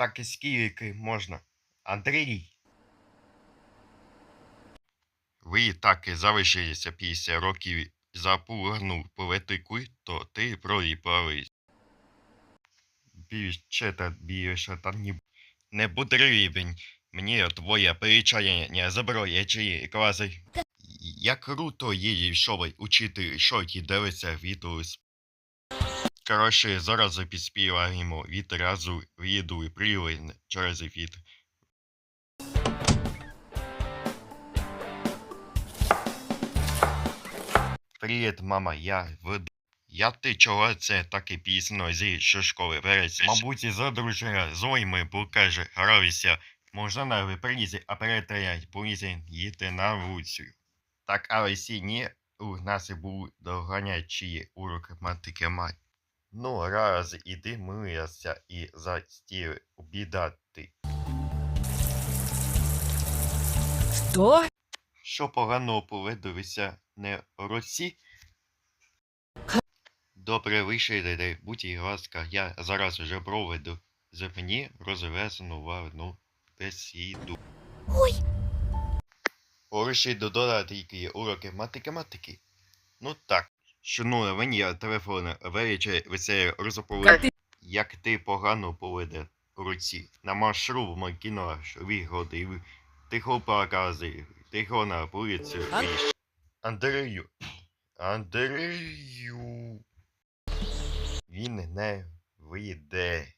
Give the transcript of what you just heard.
так і скільки можна. Андрій. Ви так і залишилися після років запугнув політику, то ти проїбались. Більше та більше та ні. Не потрібен мені твоє перечаяння зброї чи класи. Як круто її шови учити, що ті дивиться відеос. Коротше, зараз підспіваємо відразу віду і прилин через від. Привіт, мама, я веду. Я ти чого це так і пізно зі школи береться? Мабуть, задружена зойми покаже, грався. Можна на випризі, а перетаять поліці їти на вулицю. Так, але сіні у нас і був доганячі уроки матики мать. Ну, раз іди миявся і за стіл обідати. Що? Що погано поведовися не році? Добре вийшли, будь і ласка, я зараз вже проведу з мені розвезену варну бесіду. Ой. Орші додати уроки математики. Ну так. Що ну мені телефон величе веселі розповіли, Як ти? як ти погано поведе руці. На маршрут кіно вигодив. Тихо покази, тихо на вулицю. Андрію. Андрію. Він не вийде.